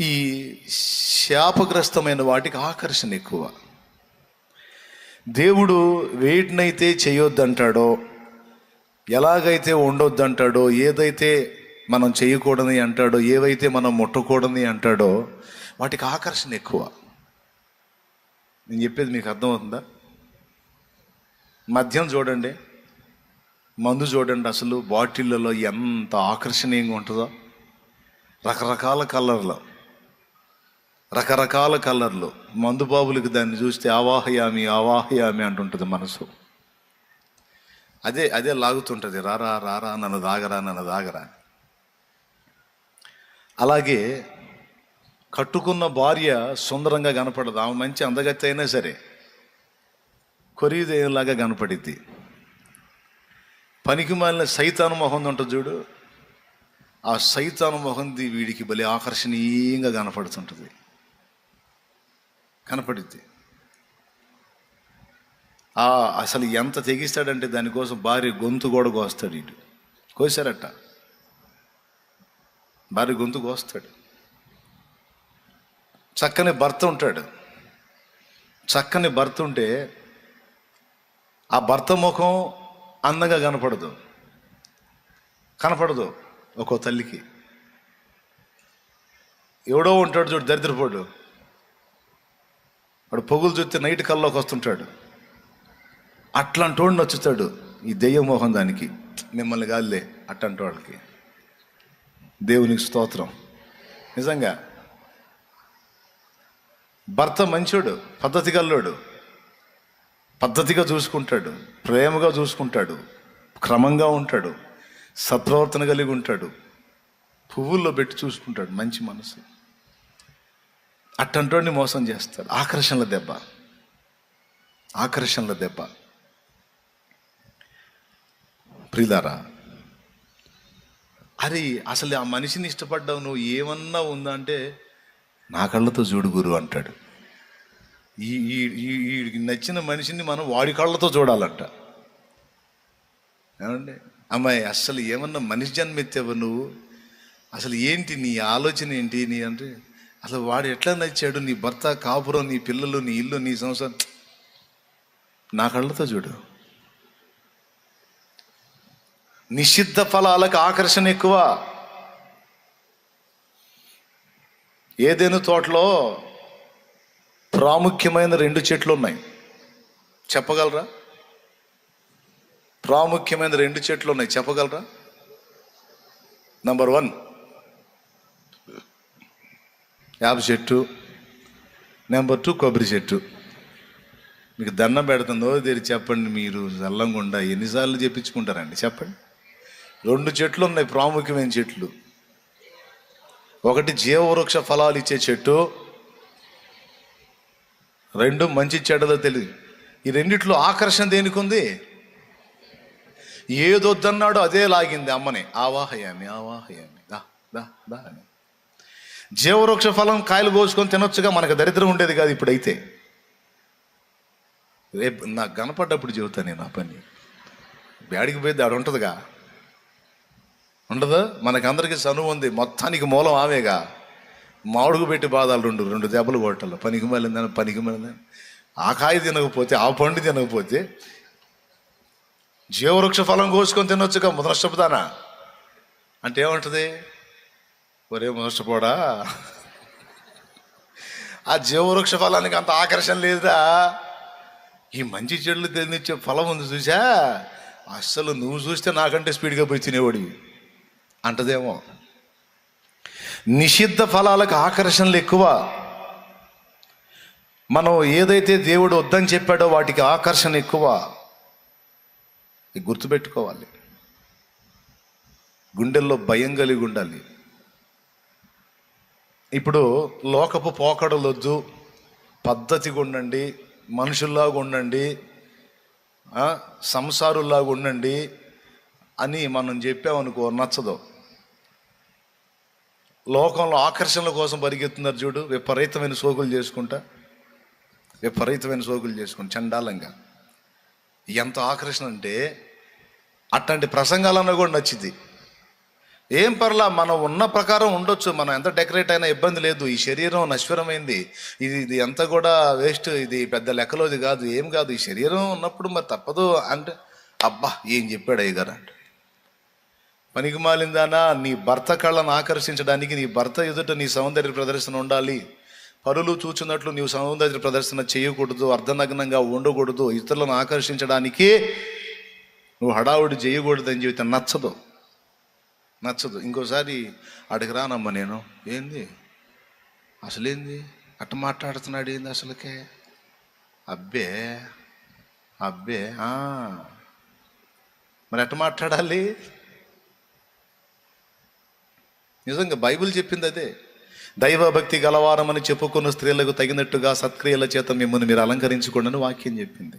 ఈ శాపగ్రస్తమైన వాటికి ఆకర్షణ ఎక్కువ. దేవుడు వేటినైతే చేయొద్దంటాడో ఎలాగైతే ఉండొద్దంటాడో ఏదైతే మనం చేయకూడని అంటాడో ఏవైతే మనం ముట్టకూడని అంటాడో వాటికి ఆకర్షణ ఎక్కువ. నేను చెప్పేది మీకు అర్థమవుతుందా? మద్యం చూడండి. మందు చూడండి అసలు బాటిళ్ళలో ఎంత ఆకర్షణీయంగా ఉంటుందో. రకరకాల కలర్లు. రకరకాల కలర్లు. మందుబాబులకి దాన్ని చూస్తే ఆవాహయామి ఆవాహయామి అంటుంటుంది మనసు. అదే అదే లాగుతుంటుంది. రారా రారా నన్ను దాగరా నన్ను దాగరా అలాగే కట్టుకున్న భార్య సుందరంగా కనపడదు. ఆమె మంచి అందగత్తి అయినా సరే కొరిదేలాగా కనపడిద్ది. పనికి మాలిన సైతాను మొహం ఉంటుంది చూడు. ఆ సైతాను మొహంది వీడికి భలే ఆకర్షణీయంగా కనపడుతుంటుంది. కనపడుద్ది. ఆ అసలు ఎంత తెగిస్తాడంటే దానికోసం భార్య గొంతు కూడా కోస్తాడు ఇటు. కోసారట. భార్య గొంతు కోస్తాడు. చక్కని భర్త ఉంటాడు. చక్కని భర్త ఉంటే ఆ భర్త ముఖం అందంగా కనపడదు. కనపడదు ఒక్కో తల్లికి. ఎవడో ఉంటాడు చూడు దరిద్రపోడు. వాడు పొగులు చూస్తే నైట్ కల్లోకి వస్తుంటాడు. అట్లాంటోడు నచ్చుతాడు ఈ దెయ్యమోహం దానికి. మిమ్మల్ని కాదులే అట్లాంటి వాళ్ళకి. దేవునికి స్తోత్రం. నిజంగా భర్త మంచోడు పద్ధతి గల్లోడు. పద్ధతిగా చూసుకుంటాడు ప్రేమగా చూసుకుంటాడు క్రమంగా ఉంటాడు సత్ప్రవర్తన కలిగి ఉంటాడు. పువ్వుల్లో పెట్టి చూసుకుంటాడు మంచి మనసు. అట్టంటోడిని మోసం చేస్తాడు. ఆకర్షణల దెబ్బ. ఆకర్షణల దెబ్బ. ప్రిలారా అరే అసలు ఆ మనిషిని ఇష్టపడ్డావు నువ్వు? ఏమన్నా ఉందా అంటే నా కళ్ళతో చూడు గురు అంటాడు. ఈ ఈ- ఈ- వీడికి నచ్చిన మనిషిని మనం వాడి కళ్ళతో చూడాలంట. ఏమండి? అమ్మాయి అసలు ఏమన్నా మనిషి జన్మెత్తావు నువ్వు? అసలు ఏంటి నీ ఆలోచన ఏంటి నీ అంటే అసలు వాడు ఎట్లా నచ్చాడు నీ భర్త కాపురం నీ పిల్లలు నీ ఇల్లు నీ సంవత్సరం నా కళ్ళతో చూడు. నిషిద్ధ ఫలాలకు ఆకర్షణ ఎక్కువ. ఏదైనా తోటలో ప్రాముఖ్యమైన రెండు చెట్లు ఉన్నాయి. చెప్పగలరా? ప్రాముఖ్యమైన రెండు చెట్లు ఉన్నాయి. చెప్పగలరా? నంబర్ వన్ యాప చెట్టు నెంబర్ టూ కొబ్బరి చెట్టు. మీకు దండం పెడుతుందో తెరి చెప్పండి మీరు చల్లంగుండా ఎన్నిసార్లు చెప్పించుకుంటారండి చెప్పండి. రెండు చెట్లు ఉన్నాయి ప్రాముఖ్యమైన చెట్లు. ఒకటి జీవవృక్ష ఫలాలు ఇచ్చే చెట్టు రెండు మంచి చెడ్డదో తెలియదు. ఈ రెండిట్లో ఆకర్షణ దేనికి ఉంది ఏదొద్దన్నాడో అదే లాగింది అమ్మని. ఆవాహయామి ఆవాహయామి దా దా దా అని. జీవవృక్ష ఫలం కాయలు కోసుకొని తినొచ్చుగా మనకు దరిద్రం ఉండేది కాదు ఇప్పుడైతే. రేపు నాకు కనపడ్డప్పుడు చెబుతాను నేను ఆ పని. బ్యాడికి పోయేది ఆడ ఉంటుందిగా. ఉండదు? మనకందరికీ చనువు ఉంది. మొత్తానికి మూలం ఆమెగా మామిడికి పెట్టి బాధలు రెండు రెండు దెబ్బలు కొట్టాలి. పనికి మళ్ళిందని పనికి మళ్ళిందని. ఆ కాయ తినకపోతే ఆ పండు తినకపోతే జీవవృక్ష ఫలం కోసుకొని తినొచ్చుగా నష్టపోతానా అంటే ఏముంటుంది? ఒరే నష్టపోడా ఆ జీవవృక్ష ఫలానికి అంత ఆకర్షణ లేదా? ఈ మంచి చెడులు తెలినిచ్చే ఫలం ఉంది చూసా అస్సలు నువ్వు చూస్తే నాకంటే స్పీడ్గా పోయి తినేవాడివి. అంటదేమో. నిషిద్ధ ఫలాలకు ఆకర్షణలు ఎక్కువ. మనం ఏదైతే దేవుడు వద్దని చెప్పాడో వాటికి ఆకర్షణ ఎక్కువ. గుర్తుపెట్టుకోవాలి. గుండెల్లో భయం కలిగి ఉండాలి. ఇప్పుడు లోకపు పోకడలొద్దు. పద్ధతిగా ఉండండి మనుషుల్లాగా ఉండండి సంసారుల్లాగా ఉండండి అని మనం చెప్పామనుకో నచ్చదు. లోకంలో ఆకర్షణల కోసం పరిగెత్తున్నారు చూడు విపరీతమైన సోకులు చేసుకుంటా విపరీతమైన సోకులు చేసుకుంటా చండాలంగా. ఎంత ఆకర్షణ అంటే అట్లాంటి ప్రసంగాలన్నా కూడా నచ్చింది ఏం పర్లా మనం ఉన్న ప్రకారం ఉండొచ్చు. మనం ఎంత డెకరేట్ అయినా ఇబ్బంది లేదు. ఈ శరీరం నశ్వరమైంది. ఇది ఇది ఎంత కూడా వేస్ట్ ఇది పెద్ద లెక్కలోది కాదు ఏం కాదు. ఈ శరీరం ఉన్నప్పుడు మరి తప్పదు. అంటే అబ్బా ఏం చెప్పాడు అయ్యగారు అంటే. పనికి మాలిందానా నీ భర్త కళ్ళను ఆకర్షించడానికి నీ భర్త ఎదుట నీ సౌందర్య ప్రదర్శన ఉండాలి. పరులు చూచినట్లు నీవు సౌందర్య ప్రదర్శన చేయకూడదు అర్ధనగ్నంగా ఉండకూడదు. ఇతరులను ఆకర్షించడానికి నువ్వు హడావుడి చేయకూడదని చెబితే నచ్చదు. నచ్చదు. ఇంకోసారి అడిగి రానమ్మా నేను. ఏంది? అసలేంది? అట్ట మాట్లాడుతున్నాడు ఏంది అసలుకే? అబ్బే అబ్బే మరి అట్ట మాట్లాడాలి? నిజంగా బైబిల్ చెప్పింది అదే. దైవభక్తి గలవారమని చెప్పుకున్న స్త్రీలకు తగినట్టుగా సత్క్రియల చేత మిమ్మల్ని మీరు అలంకరించుకోండి వాక్యం చెప్పింది.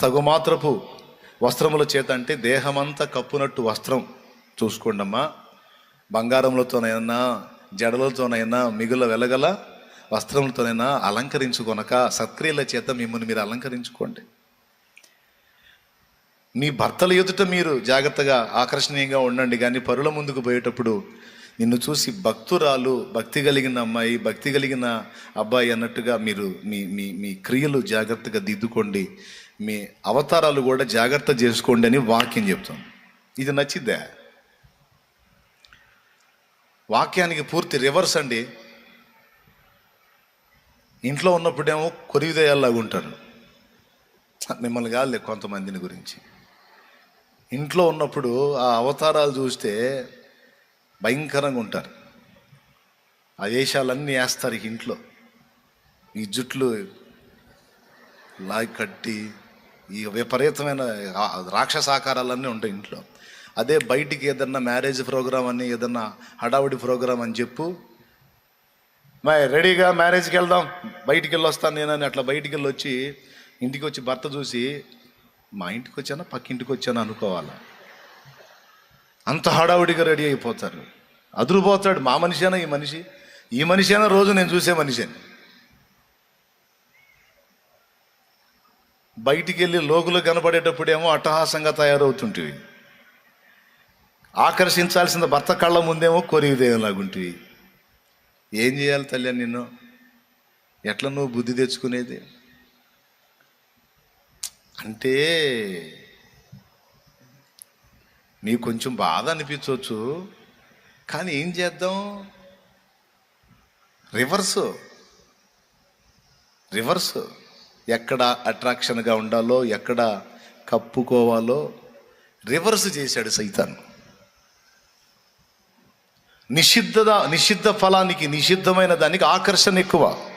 తగు మాత్రపు వస్త్రముల చేత అంటే దేహమంతా కప్పునట్టు వస్త్రం. చూసుకోండమ్మా. బంగారములతోనైనా జడలతోనైనా మిగుల వెలగల వస్త్రములతోనైనా అలంకరించుకొనక సత్క్రియల చేత మిమ్మల్ని మీరు అలంకరించుకోండి. మీ భర్తల ఎదుట మీరు జాగ్రత్తగా ఆకర్షణీయంగా ఉండండి. కానీ పరుల ముందుకు పోయేటప్పుడు నిన్ను చూసి భక్తురాలు భక్తి కలిగిన అమ్మాయి భక్తి కలిగిన అబ్బాయి అన్నట్టుగా మీరు మీ మీ మీ క్రియలు జాగ్రత్తగా దిద్దుకోండి. మీ అవతారాలు కూడా జాగ్రత్త చేసుకోండి అని వాక్యం చెప్తాం ఇది నచ్చిద్దా? వాక్యానికి పూర్తి రివర్స్ అండి. ఇంట్లో ఉన్నప్పుడేమో కొరివిదయాల్లాగా ఉంటారు. మిమ్మల్ని కాదులే కొంతమందిని గురించి. ఇంట్లో ఉన్నప్పుడు ఆ అవతారాలు చూస్తే భయంకరంగా ఉంటారు. ఆ వేషాలన్నీ వేస్తారు ఇక ఇంట్లో. ఈ జుట్లు లాగ్ కట్టి ఈ విపరీతమైన ఆ- రాక్షసాకారాలన్నీ ఉంటాయి ఇంట్లో. అదే బయటికి ఏదన్నా మ్యారేజ్ ప్రోగ్రామ్ అని ఏదన్నా హడావుడి ప్రోగ్రామ్ అని చెప్పు. మా రెడీగా మ్యారేజ్కి వెళ్దాం. బయటికి వెళ్ళి వస్తాను నేనని అట్లా బయటికి వెళ్ళి వచ్చి ఇంటికి వచ్చి భర్త చూసి మా ఇంటికి వచ్చానా పక్కింటికి వచ్చానా అనుకోవాలా. అంత హడావుడిగా రెడీ అయిపోతారు. అదురుపోతాడు. మా మనిషేనా ఈ మనిషి? ఈ మనిషేనా? రోజు నేను చూసే మనిషిని. బయటికి వెళ్ళి లోకులు కనబడేటప్పుడేమో అట్టహాసంగా తయారవుతుంటివి. ఆకర్షించాల్సిన భర్త కళ్ళ ముందేమో కొరివిదేలాగుంటివి ఏం చేయాలి తల్లి నిన్ను? ఎట్లా నువ్వు బుద్ధి తెచ్చుకునేది? అంటే నీకు కొంచెం బాధ అనిపించవచ్చు కానీ ఏం చేద్దాం? రివర్స్. రివర్స్. ఎక్కడ అట్రాక్షన్గా ఉండాలో ఎక్కడ కప్పుకోవాలో రివర్స్ చేశాడు సైతాన్. నిషిద్ధ నిషిద్ధ ఫలానికి నిషిద్ధమైన దానికి ఆకర్షణ ఎక్కువ.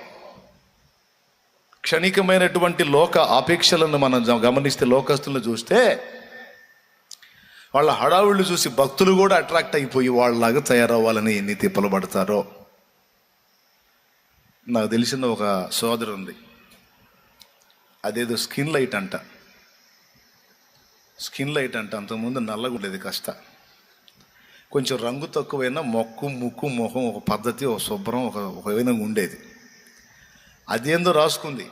క్షణికమైనటువంటి లోక ఆపేక్షలను మనం గమనిస్తే లోకస్తులను చూస్తే వాళ్ళ హడావుళ్ళు చూసి భక్తులు కూడా అట్రాక్ట్ అయిపోయి వాళ్ళలాగా తయారవ్వాలని ఎన్ని తిప్పలు పడతారో. నాకు తెలిసిన ఒక సోదరు ఉంది అదేదో స్కిన్ లైట్ అంట. స్కిన్ లైట్ అంట అంతకుముందు నల్లగా ఉండేది కొంచెం రంగు తక్కువైనా మొక్కు ముక్కు మొహం ఒక పద్ధతి ఒక శుభ్రం ఒక ఒక విధంగా ఉండేది. అదేందో రాసుకుంది.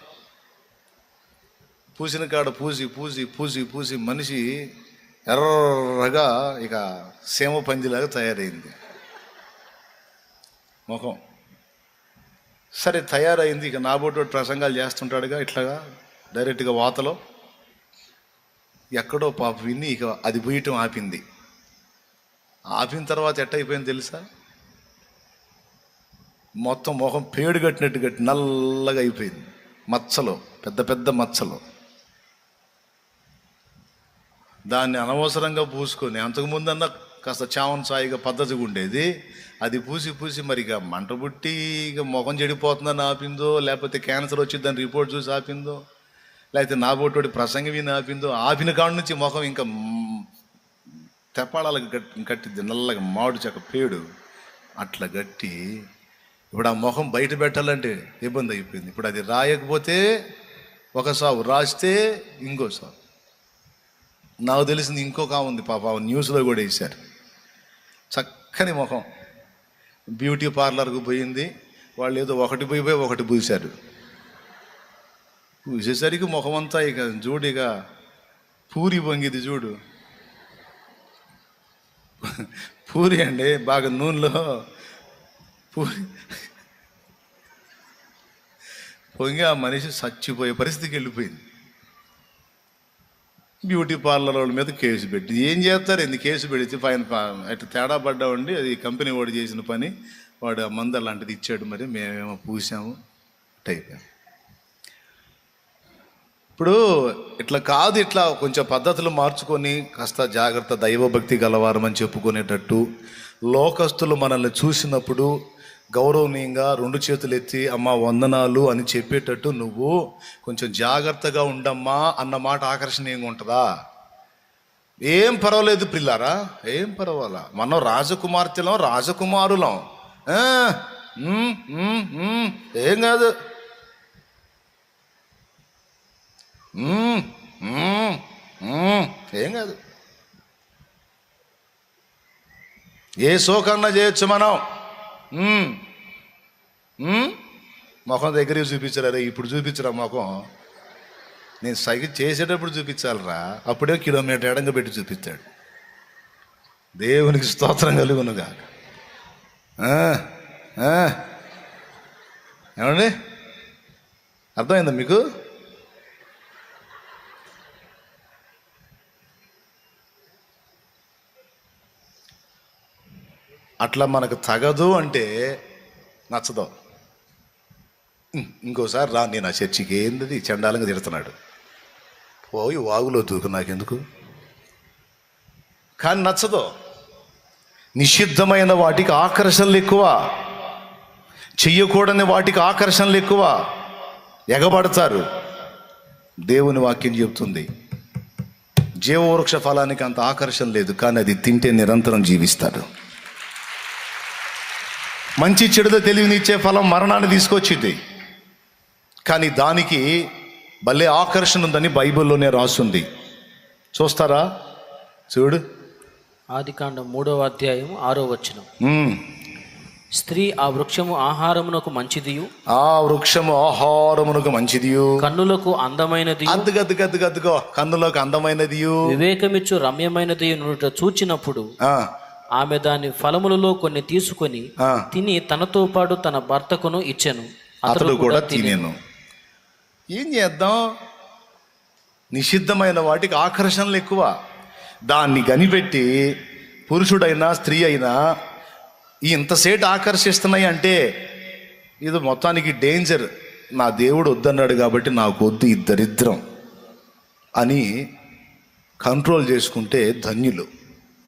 పూసిన కాడ పూసి పూసి పూసి పూసి మనిషి ఎర్రగా ఇక సేమ పందిలాగా తయారైంది. ముఖం సరే తయారైంది. ఇక నాబోటి ప్రసంగాలు చేస్తుంటాడుగా ఇట్లాగా. డైరెక్ట్గా వాతలో ఎక్కడో పాప విని ఇక అది పోయటం ఆపింది. ఆపిన తర్వాత ఎట్ట అయిపోయింది తెలుసా? మొత్తం మొహం పేడు కట్టినట్టు కట్టి నల్లగా అయిపోయింది. మచ్చలు పెద్ద పెద్ద మచ్చలు. దాన్ని అనవసరంగా పూసుకొని అంతకుముందన్నా కాస్త చావన్ సాయిగా పద్ధతిగా ఉండేది. అది పూసి పూసి మరి ఇక మంట పుట్టి ఇక మొఖం చెడిపోతుందని ఆపిందో లేకపోతే క్యాన్సర్ వచ్చిందని రిపోర్ట్ చూసి ఆపిందో లేకపోతే నా బోటోడి ప్రసంగం విని ఆపిందో ఆపిన కాడ నుంచి ముఖం ఇంకా తెప్పాళాలకు గట్టి కట్టిద్ది. నల్లగా మామిడి చెక్క పేడు అట్లా గట్టి ఇప్పుడు ఆ ముఖం బయట పెట్టాలంటే ఇబ్బంది అయిపోయింది. ఇప్పుడు అది రాయకపోతే ఒక సావు రాస్తే ఇంకో సావు. నాకు తెలిసింది ఇంకొక ఉంది పాప న్యూస్లో కూడా వేశారు. చక్కని ముఖం. బ్యూటీ పార్లర్కు పోయింది. వాళ్ళు ఏదో ఒకటి పోయి పోయి ఒకటి పూశారు పూసేసరికి ముఖం అంతా ఇక చూడు ఇక పూరి పొంగిది చూడు పూరి అండి బాగా నూనెలో పూరి. పొంగి ఆ మనిషి చచ్చిపోయే పరిస్థితికి వెళ్ళిపోయింది. బ్యూటీ పార్లర్ వాళ్ళ మీద కేసు పెట్టి ఏం చేస్తారు? ఎందు కేసు పెడితే పైన అటు తేడా పడ్డామండి అది కంపెనీ వాడు చేసిన పని వాడు ఆ మందు అలాంటిది ఇచ్చాడు మరి మేమేమో పూసాము టైప్ ఇప్పుడు ఇట్లా కాదు ఇట్లా కొంచెం పద్ధతులు మార్చుకొని కాస్త జాగ్రత్త దైవభక్తి గలవారమని చెప్పుకునేటట్టు లోకస్తులు మనల్ని చూసినప్పుడు గౌరవనీయంగా రెండు చేతులు ఎత్తి అమ్మ వందనాలు అని చెప్పేటట్టు నువ్వు కొంచెం జాగ్రత్తగా ఉండమ్మా అన్న మాట ఆకర్షణీయంగా ఉంటుందా? ఏం పర్వాలేదు పిల్లారా ఏం పర్వాలా? మనం రాజకుమార్తెలం రాజకుమారులం. ఏం కాదు. ఏం కాదు. ఏ సోకన్నా చేయొచ్చు మనం. ముఖం దగ్గరికి చూపించరా రే ఇప్పుడు చూపించరా ముఖం? నేను సైకిల్ చేసేటప్పుడు చూపించాలిరా అప్పుడే కిలోమీటర్ ఎడంగా పెట్టి చూపించాడు. దేవునికి స్తోత్రం కలుగునుగా. ఏమండి? అర్థమైందా మీకు? అట్లా మనకు తగదు అంటే నచ్చదు. ఇంకోసారి రా నేను ఆ చర్చికి ఏంది చండాలంగా తిడుతున్నాడు. పోయి వాగులో దూకు నాకెందుకు? కానీ నచ్చదు. నిషిద్ధమైన వాటికి ఆకర్షణలు ఎక్కువ. చెయ్యకూడని వాటికి ఆకర్షణలు ఎక్కువ. ఎగబడతారు. దేవుని వాక్యం చెప్తుంది. జీవవృక్ష ఫలానికి అంత ఆకర్షణ లేదు కానీ అది తింటే నిరంతరం జీవిస్తారు మంచి చెడుద తెలివినిచ్చే ఫలం మరణాన్ని తీసుకొచ్చింది. కానీ దానికి భలే ఆకర్షణ ఉందని బైబిల్లోనే రాసుంది. చూస్తారా? చూడు. ఆది కాండం మూడవ అధ్యాయం ఆరో వచనం. స్త్రీ ఆ వృక్షము ఆహారమునకు మంచిదియు? ఆ వృక్షము ఆహారమునకు మంచిదియు. కన్నులకు అందమైనది అద్దుకు అద్దుకు అద్దుకు అద్దుకో. కన్నులోకి అందమైనదియు. వివేకమిచ్చు రమ్యమైనది చూచినప్పుడు ఆ, ఆమె దాని ఫలములలో కొన్ని తీసుకొని. తిని తనతో పాటు తన భర్తకును ఇచ్చెను. అతడు కూడా తినేను. ఏం చేద్దాం? నిషిద్ధమైన వాటికి ఆకర్షణలు ఎక్కువ. దాన్ని కనిపెట్టి పురుషుడైనా స్త్రీ అయినా ఇంతసేటు ఆకర్షిస్తున్నాయి అంటే ఇది మొత్తానికి డేంజర్. నా దేవుడు వద్దన్నాడు కాబట్టి నాకు వద్దు ఈ దరిద్రం అని కంట్రోల్ చేసుకుంటే ధన్యులు.